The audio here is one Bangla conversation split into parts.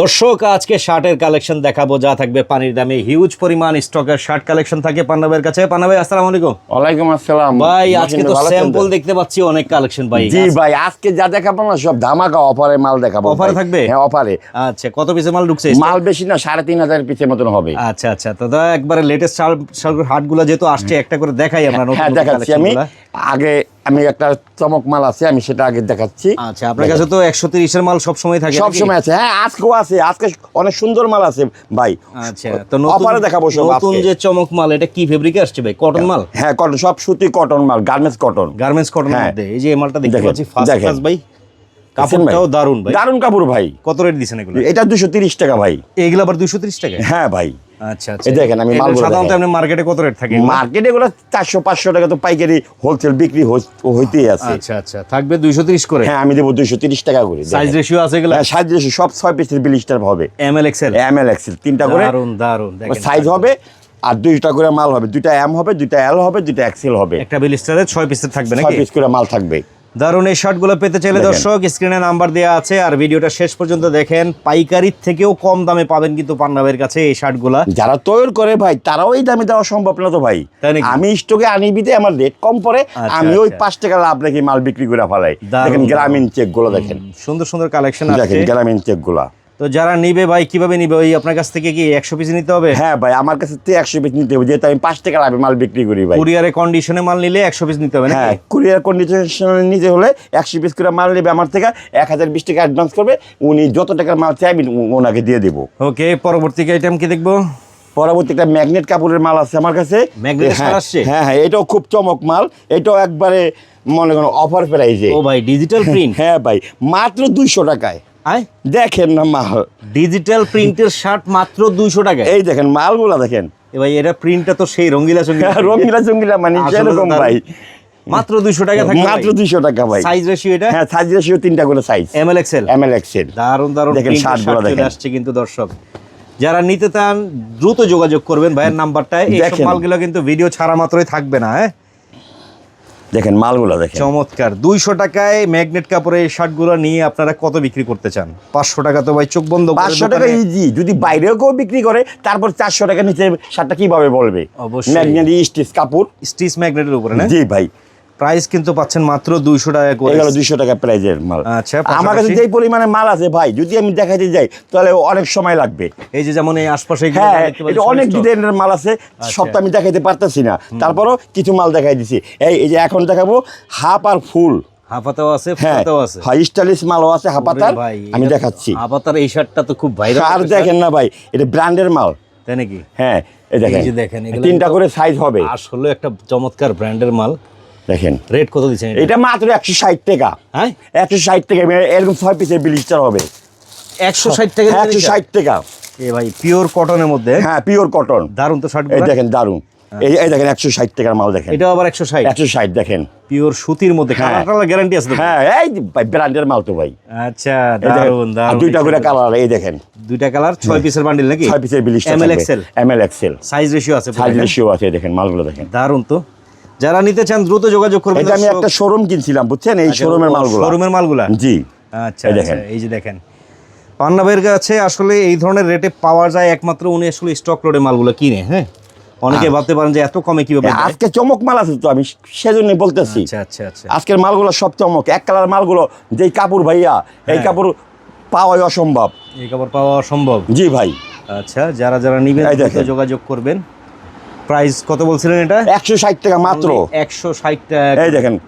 দর্শক আজকে শার্টের কালেকশন দেখাবো যা থাকবে পানির দামে। হিউজ পরিমাণ স্টকের শার্ট কালেকশন থাকে পান্নাবের কাছে। পান্না ভাই আসসালামু আলাইকুম। ওয়ালাইকুম আসসালাম। ভাই আজকে তো স্যাম্পল দেখতে পাচ্ছি অনেক কালেকশন ভাই। জি ভাই আজকে যা দেখাবো না সব ধামাকা অফারে মাল দেখাবো অফার থাকবে? হ্যাঁ অফারে। আচ্ছা কত পিসের মাল ঢুকছে মাল বেশি না সাড়ে তিন হাজার পিসের মতন হবে। আচ্ছা আচ্ছা তো একবারে লেটেস্ট শার্টের হাটগুলো যেহেতু আসছে একটা করে দেখাই আমরা নতুন হ্যাঁ দেখাচ্ছি আমি। আগে আমি একটা চমক মাল আছে আমি সেটা আগে দেখাচ্ছি। আচ্ছা আপনার কাছে তো একশো তিরিশের মাল সব সময় থাকে সব সময় আছে। হ্যাঁ আজকেও আছে। আজকে অনেক সুন্দর মাল আছে ভাই। আচ্ছা তো অফারে দেখাবো সব নতুন যে চমক মাল এটা কি ফেব্রিকে আসছে ভাই? কটন মাল? হ্যাঁ কটন সব সুতি কটন মাল গার্মেন্টস কটন গার্মেন্টস কটন। মধ্যে। এই যে মালটা দেখতে পাচ্ছি ফার্স্ট ক্লাস ভাই। কাপড়টাও দারুণ ভাই। দারুণ কাপড় ভাই। কত রেট দিছেন এগুলো? এটা দুশো তিরিশ টাকা ভাই। এগুলো আবার দুশো ত্রিশ টাকা হ্যাঁ ভাই। আচ্ছা এই দেখেন, আমি মালগুলো সাধারণত আপনি মার্কেটে কত রেট থাকে মার্কেটে গুলো চারশো পাঁচশো টাকা তো পাইকারি হোলসেল বিক্রি হইতেই আছে। আচ্ছা আচ্ছা। থাকবে দুইশো ত্রিশ করে? হ্যাঁ আমি দেবো দুইশো তিরিশ টাকা করে সাইজ রেশিও আছে এগুলো? হ্যাঁ সাইজ রেশিও সব পিসের বিলিস্টার হবে। এক্সেল তিনটা করে। দারুণ দারুণ দেখেন সাইজ হবে আর দুইটা করে মাল হবে। দুইটা এম হবে দুইটা এল হবে দুইটা এক্সেল হবে। একটা বিলিস্টারে ছয় পিসের থাকবে পিস করে মাল থাকবে। দারুণ এই শার্টগুলো পেতে চাইলে দর্শক স্ক্রিনে নাম্বার দেওয়া আছে আর ভিডিওটা শেষ পর্যন্ত দেখেন। পাইকারির থেকেও কম দামে পাবেন কিন্তু পান্নাবের কাছে এই শার্টগুলো। যারা তৈর করে ভাই তারাও এই দামে দেওয়া সম্ভব না তো ভাই। তাই নাকি? আমি স্টকে আনি বিতে আমার রেট কম পড়ে আচ্ছা, আমি ওই আচ্ছা। পাঁচ টাকা লাভ রেখে মাল বিক্রি করে ফেলাই। দেখেন গ্রামীণ চেকগুলো দেখেন। সুন্দর সুন্দর কালেকশন আছে। দেখেন গ্রামীণ চেকগুলা তো যারা নিবে ভাই কীভাবে নিবে? ওই আপনার কাছ থেকে কি একশো পিস নিতে হবে? হ্যাঁ ভাই আমার কাছে তো একশো পিস নিতে হবে। যেহেতু আমি পাঁচ টাকা লাভে মাল বিক্রি করি ভাই। কুরিয়ারে কন্ডিশনে মাল নিলে একশো পিস নিতে হবে হ্যাঁ কুরিয়ার কন্ডিশন নিতে হলে একশো পিস করে মাল নেবে আমার থেকে এক হাজার বিশ টাকা অ্যাডভান্স করবে। উনি যত টাকার মাল চাই আমি ওনাকে দিয়ে দেবো। ওকে পরবর্তী আইটেম কি দেখব? পরবর্তী একটা ম্যাগনেট কাপড়ের মাল আছে আমার কাছে। হ্যাঁ? হ্যাঁ হ্যাঁ এটাও খুব চমক মাল। এটাও একবারে মনে করো অফার প্রাইজে। ও ভাই ডিজিটাল প্রিন্ট হ্যাঁ ভাই মাত্র দুইশো টাকায়। দেখেন না মাল। ডিজিটাল প্রিন্টের শার্ট মাত্র দুইশো টাকা এই দেখেন মালগুলা দেখেন। ভাই এটা প্রিন্টটা তো সেই রঙ্গিলা চঙ্গিলা হ্যাঁ, রঙিলা চঙ্গিলা মানে সেরকম ভাই। মাত্র দুইশো টাকা থাকে মাত্র দুইশো টাকা ভাই। সাইজ রেশিও এটা? হ্যাঁ সাইজ রেশিও তিনটা করে size M L XL M L XL দারুণ দারুণ দেখেন শার্টগুলো দেখেন। আসছে কিন্তু দর্শক। যারা নিতে চান দ্রুত যোগাযোগ করবেন ভাইয়ের নাম্বারটায়। এই সব মালগুলো কিন্তু ভিডিও ছাড়া মাত্রই থাকবে না হ্যাঁ? দেখেন মালগুলা দেখেন। চমৎকার। দুইশো টাকায় ম্যাগনেট কাপড়ে এই শার্টগুলো নিয়ে আপনারা কত বিক্রি করতে চান? পাঁচশো টাকা তো ভাই চোখ বন্ধ পাঁচশো টাকা ইজি যদি বাইরেও কেউ বিক্রি করে তারপর চারশো টাকা নিচে শার্টটা কীভাবে বলবে? অবশ্যই। ম্যাগনেট স্টিচ কাপড়। স্টিচ ম্যাগনেটের উপরে না? জি ভাই। প্রাইস কিন্তু পাচ্ছেন মাত্র দুইশো টাকা করে। এগুলো দুইশো টাকা প্রাইজের মাল। আচ্ছা, আমার কাছে? যেই পরিমাণে মাল আছে ভাই যদি আমি দেখাতে যাই তাহলে অনেক সময় লাগবে। এই যে যেমন এই আশপাশে হ্যাঁ এটা অনেক ডিজাইনের মাল আছে সব তো আমি দেখাইতে পারতেছি না। তারপরও কিছু মাল দেখাই দিছি। এই এই যে এখন দেখাবো হাফ আর ফুল। হাফাতেও আছে হ্যাঁ আছে। হাই স্টাইলিশ মালও আছে হাফাতার। আমি দেখাচ্ছি। হাফাতার এই শার্টটা তো খুব ভাইরাল আর দেখেন না ভাই এটা ব্র্যান্ডের মাল। তাই নাকি? হ্যাঁ এই দেখেন। তিনটা করে সাইজ হবে। আসলে একটা চমৎকার ব্র্যান্ডের মাল। দেখেন। রেট কত দিচ্ছেন এটা? মাত্র একশো ষাট টাকা। হ্যাঁ? একশো ষাট টাকা এরকম ছয় পিসের বিলিস্টার হবে। একশো ষাট টাকা হ্যাঁ, একশো ষাট টাকা। এ ভাই পিওর কটনের মধ্যে? হ্যাঁ পিওর কটন দারুণ তো শার্ট এই দেখেন দারুণ এই এই দেখেন একশো ষাট টাকার মাল দেখেন। আবার একশো ষাট? একশো ষাট দেখেন। পিওর সুতির মধ্যে হ্যাঁ। কালার গ্যারান্টি আছে হ্যাঁ এই ভাই ব্র্যান্ডের মাল তো ভাই। আচ্ছা দারুণ দারুণ দুইটা করে কালার এই দেখেন। দুইটা কালার ছয় পিসের বান্ডিল নাকি? ছয় পিসের blister M L XL M L XL size ratio আছে সাইজ রেশিও আছে দেখেন মালগুলো দেখেন। দারুণ তো। যারা নিতে চান দ্রুত যোগাযোগ করবেন এটা আমি একটা শোরুম কিনছিলাম বুঝছেন? এই শোরুমের মালগুলো। শোরুমের মালগুলা? জি। আচ্ছা এই আচ্ছা দেখেন। এই যে দেখেন। পান্নাবের কাছে আসলে এই ধরনের রেটে পাওয়া যায় একমাত্র উনি আসলে স্টক লোডে মালগুলো কিনে হ্যাঁ? অনেকে ভাবতে পারেন যে এত কমে কীভাবে? আজকে চমক মাল আছে তো আমি সেজন্যই বলতেছি। আচ্ছা আচ্ছা আচ্ছা। আজকের মালগুলো সব চমক। এক কালার মালগুলো যেই কাপড় ভাইয়া এই হ্যাঁ। কাপড় পাওয়াই অসম্ভব। এই কাপড় পাওয়া অসম্ভব? জি ভাই। আচ্ছা যারা যারা নিবেন। যোগাযোগ করবেন। প্রাইস কত বলছিলেন এটা? একশো ষাট টাকা মাত্র। একশো ষাট টাকা। এই দেখেন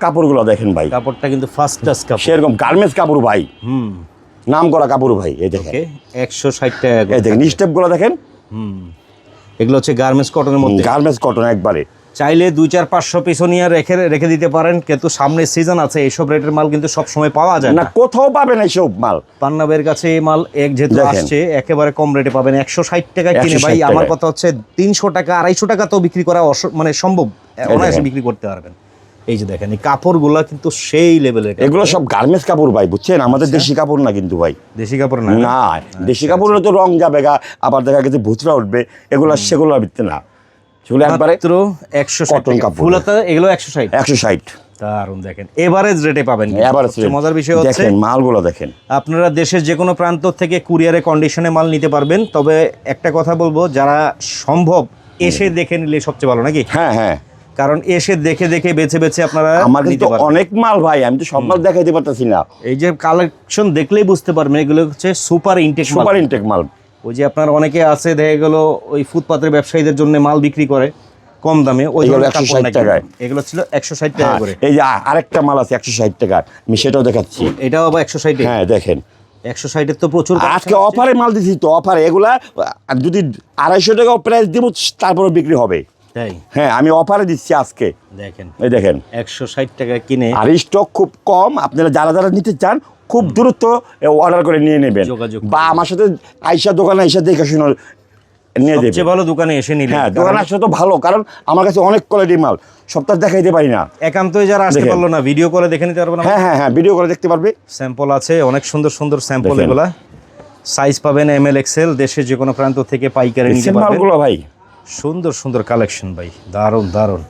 কাপড়গুলো দেখেন ভাই। কাপড়টা কিন্তু ফার্স্ট ক্লাস কাপড়। সেরকম গার্মেন্টস কাপড় ভাই। হুম। নাম করা কাপড় ভাই এই দেখেন। একশো ষাট টাকা এই দেখেন স্টেপগুলো দেখেন। হুম। এগুলো হচ্ছে গার্মেন্টস কটনের মধ্যে। গার্মেন্টস কটন একবারে। চাইলে দুই চার পাঁচশো পিছু নিয়ে রেখে রেখে দিতে পারেন কিন্তু সামনে সিজন আছে এইসব রেটের মাল কিন্তু সব সময় পাওয়া যায় না কোথাও পাবেন এইসব মাল। পান্নাবের কাছে এই মাল এক যেহেতু আসছে একেবারে কম রেটে পাবেন একশো ষাট টাকা কিনে। ভাই আমার কথা হচ্ছে তিনশো টাকা আড়াইশো টাকা তো বিক্রি করা মানে সম্ভব। অনায়াসে বিক্রি করতে পারবেন। এই যে দেখেন এই কাপড়গুলো কিন্তু সেই লেভেলের এগুলো সব গার্মেন্টস কাপড় ভাই বুঝছেন? আমাদের দেশি কাপড় না কিন্তু ভাই। দেশি কাপড় না? না দেশি কাপড় হলে তো রং যাবে গা আবার দেখা গেছে ভুতরা উঠবে এগুলো সেগুলো না। সেগুলো একবারে একশো টাকা। কাপড়। এগুলো একশো ষাট। একশো ষাট। দারুণ দেখেন। এভারেজ রেটে পাবেন। মজার বিষয় হচ্ছে দেখেন মালগুলো দেখেন। আপনারা দেশের যে কোনো প্রান্ত থেকে কুরিয়ারে কন্ডিশনে মাল নিতে পারবেন। তবে একটা কথা বলব যারা সম্ভব এসে দেখে নিলে সবচেয়ে ভালো নাকি? হ্যাঁ হ্যাঁ। কারণ এসে দেখে দেখে বেছে বেছে আপনারা আমার নিতে কিন্তু অনেক মাল ভাই আমি তো সব মাল দেখাইতে পারতেছি না। এই যে কালেকশন দেখলেই বুঝতে পারবেন এগুলো হচ্ছে সুপার ইনটেক সুপার ইনটেক মাল। ওই যে আপনার অনেকে আছে দেখা গেল ওই ফুটপাতের ব্যবসায়ীদের জন্য মাল বিক্রি করে কম দামে ওই এগুলো ধরনের 160 কাপড় টাকায়। এগুলো ছিল একশো ষাট টাকা হ্যাঁ, করে। এই যে আরেকটা মাল আছে একশো ষাট টাকা আমি সেটাও দেখাচ্ছি। এটাও আবার একশো ষাটে হ্যাঁ দেখেন। একশো ষাটের তো প্রচুর আজকে। অফারে মাল দিছি তো অফারে এগুলা যদি আড়াইশো টাকা প্রাইস দিব তারপরে বিক্রি হবে। তাই? হ্যাঁ আমি অফারে দিচ্ছি আজকে। দেখেন। এই দেখেন। একশো ষাট টাকা কিনে আর স্টক খুব কম আপনারা যারা যারা নিতে চান খুব দ্রুত অর্ডার করে নিয়ে নেবেন। বা আমার সাথে আইসা দোকানে আইসা দেখে শুনে নিয়ে দেবে। ভালো দোকানে এসে নিলে। হ্যাঁ দোকানে আসলে তো ভালো কারণ আমার কাছে অনেক কোয়ালিটি মাল সপ্তাহ দেখাইতে পারি না। একান্তই যারা আসতে। পারল না ভিডিও করে দেখে নিতে পারব না হ্যাঁ হ্যাঁ হ্যাঁ ভিডিও করে দেখতে পারবে। স্যাম্পল আছে অনেক সুন্দর সুন্দর স্যাম্পল এগুলা। সাইজ পাবেন এম এল এক্সেল দেশের যে কোনো প্রান্ত থেকে পাইকারি নিতে পারবেন। মালগুলো ভাই। সুন্দর সুন্দর কালেকশন ভাই দারুণ দারুণ।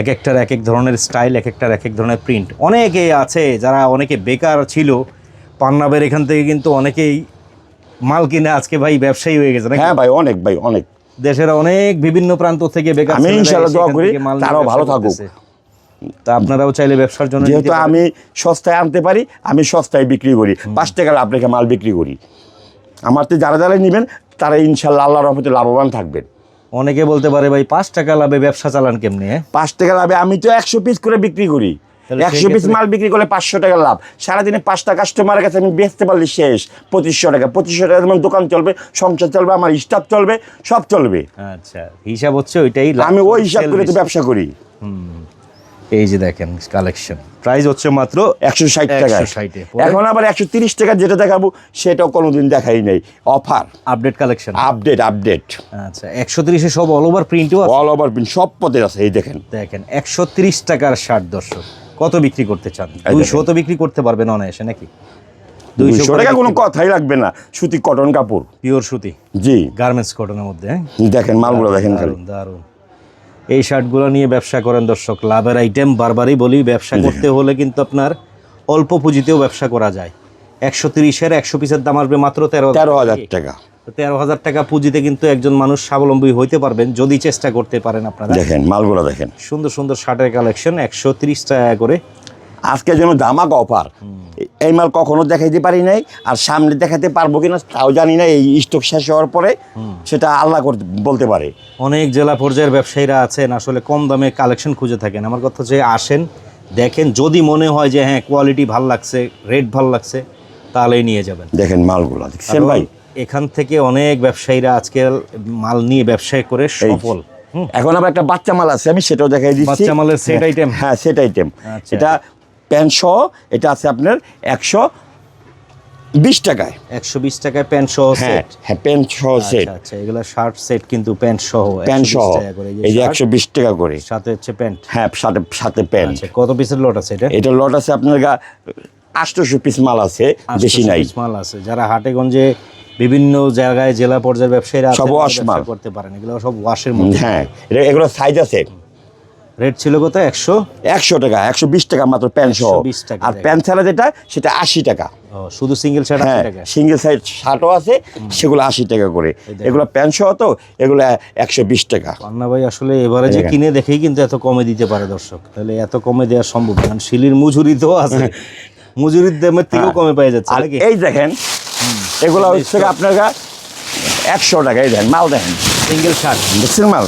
এক একটার এক এক ধরনের স্টাইল এক একটার এক এক ধরনের প্রিন্ট। অনেকে আছে যারা অনেকে বেকার ছিল পান্নাবের এখান থেকে কিন্তু অনেকেই মাল কিনে আজকে ভাই ব্যবসায়ী হয়ে গেছে হ্যাঁ ভাই অনেক ভাই অনেক। দেশের অনেক বিভিন্ন প্রান্ত থেকে বেকার আমি ইনশাআল্লাহ দোয়া করি তারাও ভালো থাকুক। তা আপনারাও চাইলে ব্যবসার জন্য যেহেতু আমি সস্তায় আনতে পারি আমি সস্তায় বিক্রি করি। পাঁচ টাকা আপনাকে মাল বিক্রি করি। আমার তো যারা যারা নেবেন তারা ইনশাল্লাহ আল্লাহ রহমতে লাভবান থাকবেন। অনেকে বলতে পারে ভাই পাঁচ টাকা লাভে ব্যবসা চালান কেমনি? পাঁচ টাকা লাভে আমি তো একশো পিস করে বিক্রি করি। একশো পিস মাল বিক্রি করলে পাঁচশো টাকা লাভ। সারাদিনে পাঁচটা কাস্টমারের কাছে আমি বেচতে পারলে শেষ। পঁচিশশো টাকা। পঁচিশশো টাকা যেমন দোকান চলবে সংসার চলবে আমার স্টাফ চলবে সব চলবে। আচ্ছা হিসাব হচ্ছে ওইটাই আমি ওই হিসাব করে তো ব্যবসা করি। এই যে দেখেন কালেকশন প্রাইস হচ্ছে মাত্র একশো ষাট টাকা 160 এখন আবার একশো তিরিশ টাকা যেটা দেখাবো সেটাও কোনোদিন দেখাই নেই। Offer update collection update update আচ্ছা একশো তিরিশে সব অল ওভার প্রিন্টও অল ওভার প্রিন্ট সব পথে আছে এই দেখেন। দেখেন একশো তিরিশ টাকার ষাট দর্শক। কত বিক্রি করতে চান। দুইশো তো বিক্রি করতে পারবেন অনায়াসে নাকি? দুইশো টাকা কোনো কথাই লাগবে না। সুতি কটন কাপড়। পিওর সুতি? জি। গার্মেন্টস কটনের মধ্যে হ্যাঁ? দেখেন মালগুলো দেখেন খালি। দারুণ দারুণ। এই শার্টগুলো নিয়ে ব্যবসা করেন দর্শক লাভের আইটেম বারবারই বলি ব্যবসা করতে হলে কিন্তু আপনার অল্প পুঁজিতেও ব্যবসা করা যায়। একশো তিরিশের একশো পিসের দাম আসবে মাত্র তেরো তেরো হাজার টাকা। তেরো হাজার টাকা পুঁজিতে কিন্তু একজন মানুষ স্বাবলম্বী হইতে পারবেন যদি চেষ্টা করতে পারেন আপনারা। দেখেন মালগুলো দেখেন। সুন্দর সুন্দর শার্টের কালেকশন একশো তিরিশ টাকা করে আজকে যেন দামাক অফার। এই মাল কখনো দেখাইতে পারি নাই আর সামনে দেখাতে পারব কিনা তাও জানি না এই স্টক শেষ হওয়ার পরে সেটা আল্লাহ করতে বলতে পারে। অনেক জেলা পর্যায়ের ব্যবসায়ীরা আছেন আসলে কম দামে কালেকশন খুঁজে থাকেন। আমার কথা হচ্ছে আসেন দেখেন যদি মনে হয় যে হ্যাঁ কোয়ালিটি ভালো লাগছে রেট ভালো লাগছে তাহলেই নিয়ে যাবেন। দেখেন মালগুলো দেখছেন ভাই? এখান থেকে অনেক ব্যবসায়ীরা আজকে মাল নিয়ে ব্যবসায় করে সফল। এখন আবার একটা বাচ্চা মাল আছে আমি সেটাও দেখাই দিচ্ছি। বাচ্চা মালের set আইটেম হ্যাঁ সেট আইটেম আচ্ছা। এটা প্যান্ট সহ এটা আছে আপনার একশো বিশ টাকায়। একশো বিশ টাকায় প্যান্ট সহ হ্যাঁ হ্যাঁ প্যান্ট সহ সেট। আচ্ছা আচ্ছা এগুলো শার্ট সেট কিন্তু প্যান্ট সহ প্যান্ট 120 সহ। এই যে একশো বিশ টাকা করে। সাথে হচ্ছে প্যান্ট? হ্যাঁ সাথে সাথে প্যান্ট। আচ্ছা কত পিসের লট আছে এটা? এটা লট আছে আপনার গা আটশোশো পিস মাল আছে বেশি নাই। মাল আছে। যারা হাটেগঞ্জে বিভিন্ন জায়গায় জেলা পর্যায়ের ব্যবসায়ীরা সব ওয়াশ মাল। করতে পারেন। এগুলো সব ওয়াশের মধ্যে। হ্যাঁ এগুলো সাইজ আছে। রেট ছিল কত? একশো? একশো টাকা একশো বিশ টাকা মাত্র প্যান্ট সহ। 120 টাকা আর প্যান্ট ছাড়া যেটা সেটা আশি টাকা। শুধু সিঙ্গেল শার্ট হ্যাঁ সিঙ্গেল সাইজ শার্টও আছে সেগুলো আশি টাকা করে। এগুলো প্যান্ট সহ তো এগুলো একশো বিশ টাকা। পান্না ভাই আসলে এবারে যে কিনে দেখেই কিন্তু এত কমে দিতে পারে দর্শক। তাহলে এত কমে দেওয়া সম্ভব। কারণ শিলির মজুরি তো আছে। মজুরির দামের থেকেও কমে পাওয়া যাচ্ছে আর এই দেখেন এগুলো হচ্ছে আপনার একশো টাকা এই দেখেন মাল দেখেন। সিঙ্গেল শার্ট দেখছেন মাল?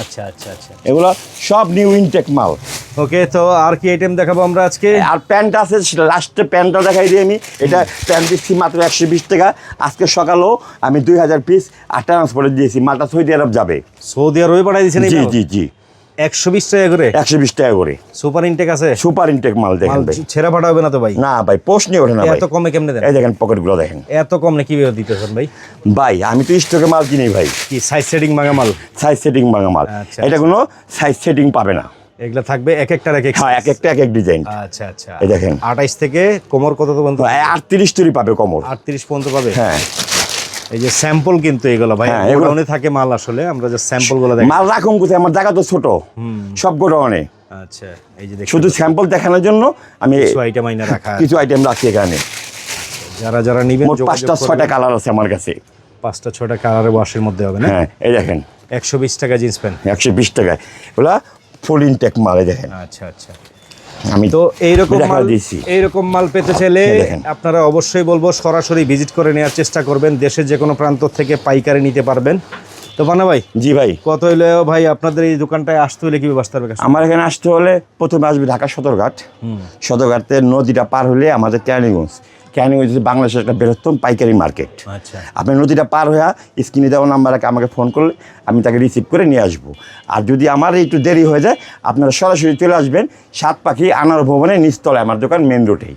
আচ্ছা আচ্ছা আচ্ছা। এগুলো সব নিউ ইনটেক মাল। ওকে তো আর কি আইটেম দেখাবো আমরা আজকে? আর প্যান্ট আছে সেটা লাস্টে প্যান্টটা দেখাই দিই আমি। এটা প্যান্ট দিচ্ছি মাত্র একশো বিশ টাকা। আজকে সকালেও আমি দুই হাজার পিস আর ট্রান্সপোর্টে দিয়েছি। মালটা সৌদি আরব যাবে। সৌদি আরবে পাঠাই দিয়েছেন জি জি জি। একশো বিশ টাকা করে? একশো বিশ টাকা করে। সুপার ইনটেক আছে? সুপার ইনটেক মাল দেখেন ভাই। ছেঁড়া পাঠাবে না তো ভাই? না ভাই পোস্ট ওঠে না এত কমে কেমনে দেন? এই দেখেন পকেটগুলো দেখেন। এত কম না কীভাবে দিতেছেন ভাই? ভাই আমি তো স্টকে মাল কিনি ভাই। কি সাইজ সেটিং মাঙা মাল? সাইজ সেটিং ভাঙা মাল। আচ্ছা, এটা কোনো সাইজ সেটিং পাবে না। এগুলা থাকবে এক একটার এক এক হ্যাঁ এক একটা এক এক ডিজাইন আচ্ছা আচ্ছা। এই দেখেন। আঠাইশ থেকে কোমর কত পর্যন্ত? আটত্রিশ তৈরি পাবে কমর। আটত্রিশ পর্যন্ত পাবে? হ্যাঁ। এই যে স্যাম্পল কিন্তু এগুলো ভাই হ্যাঁ, গোডাউনে থাকে মাল আসলে আমরা যে স্যাম্পলগুলো দেখি। মাল রাখুন কোথায়? আমার জায়গা তো ছোট। সব গোডাউনে। আচ্ছা এই যে দেখুন শুধু স্যাম্পল দেখানোর জন্য আমি কিছু আইটেম আইনা রাখা কিছু আইটেম রাখি এখানে। যারা যারা নিবেন পাঁচটা। ছয়টা কালার আছে আমার কাছে। পাঁচটা ছয়টা কালারের ওয়াশের মধ্যে হবে না? হ্যাঁ এই দেখেন। একশো বিশ টাকা জিন্স প্যান্ট। একশো বিশ টাকায়। ওগুলা ফুল ইনটেক মাল দেখেন। আচ্ছা আচ্ছা। আমি তো এইরকম মাল। এইরকম মাল পেতে চাইলে আপনারা অবশ্যই বলব সরাসরি ভিজিট করে নেওয়ার চেষ্টা করবেন দেশের যে কোনো প্রান্ত থেকে পাইকারি নিতে পারবেন। তো বানা ভাই জি ভাই। কত হইলে ভাই আপনাদের এই দোকানটায় আসতে হলে কি ব্যবস্থা হবে? আমার এখানে আসতে হলে প্রথমে আসবে ঢাকা সদরঘাট। সদরঘাটের নদীটা পার হলে আমাদের ক্যানিগঞ্জ ক্যানিগঞ্জ হয়েছে বাংলাদেশের একটা বৃহত্তম পাইকারি মার্কেট। আচ্ছা। আপনি নদীটা পার হয়ে স্ক্রিনে দেওয়া নাম্বার আমাকে ফোন করলে আমি তাকে রিসিভ করে নিয়ে আসব। আর যদি আমার একটু দেরি হয়ে যায় আপনারা সরাসরি চলে আসবেন সাত পাখি আনার ভবনে নিচতলায় আমার দোকান মেন রোডেই